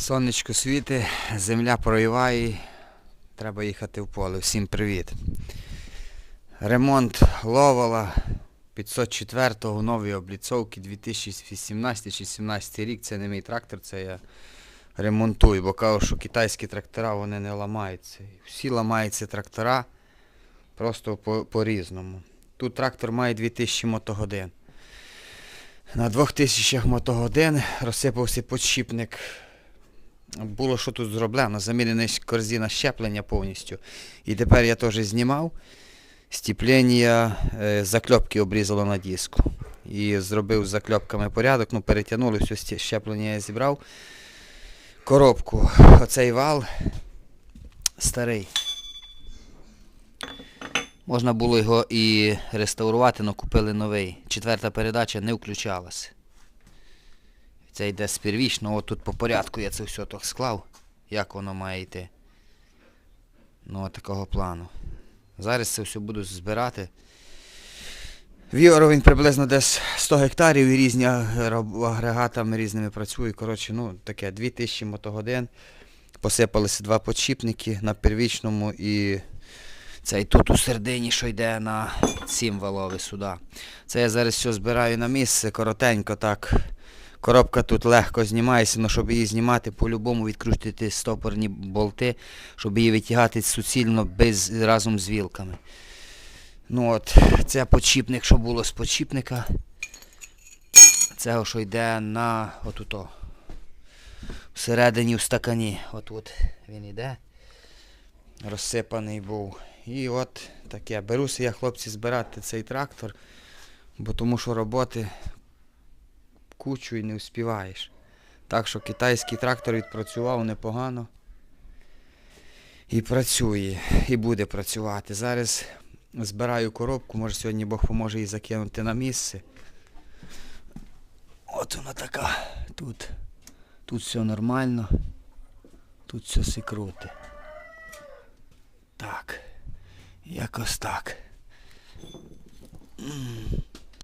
Сонечко світи, земля проїває, треба їхати в поле. Всім привіт. Ремонт ловала 504-го нової обліцовки 2018-16 рік. Це не мій трактор, це я ремонтую, бо кажу, що китайські трактора вони не ламаються. Всі ламаються трактора просто по- по-різному. Тут трактор має 2000 мотогодин. На 2000 мотогодин розсипався подшипник було що тут зроблено, замінена корзина щеплення повністю. І тепер я теж знімав стіплення, е, закльопки обрізало на диску. І зробив з закльопками порядок, ну перетягнули все щеплення я зібрав. Коробку. Оцей вал старий. Можна було його і реставрувати, але купили новий. Четверта передача не включалась. Це йде з первічного, от тут по порядку я це все так склав, як воно має йти. Ну, от такого плану. Зараз це все буду збирати. Віору він приблизно десь 100 гектарів і різні агре- агрегатами різними працює. Коротше, ну таке 2000 мотогодин. Посипалися два подшипники на первічному і цей тут у середині, що йде на 7 валовий сюди. Це я зараз все збираю на місце, коротенько так. Коробка тут легко знімається, але щоб її знімати, по-любому відкрутити стопорні болти, щоб її витягати суцільно без, разом з вілками. Ну от, це почіпник, що було з почіпника. Це що йде на отуто. Всередині в стакані. Отут він йде. Розсипаний був. І от таке. Беруся я, хлопці, збирати цей трактор, бо тому що роботи кучу і не вспіваєш. Так що китайський трактор відпрацював непогано. І працює, і буде працювати. Зараз збираю коробку, може сьогодні Бог поможе її закинути на місце. От вона така. Тут, тут все нормально. Тут все все. Так. Якось так.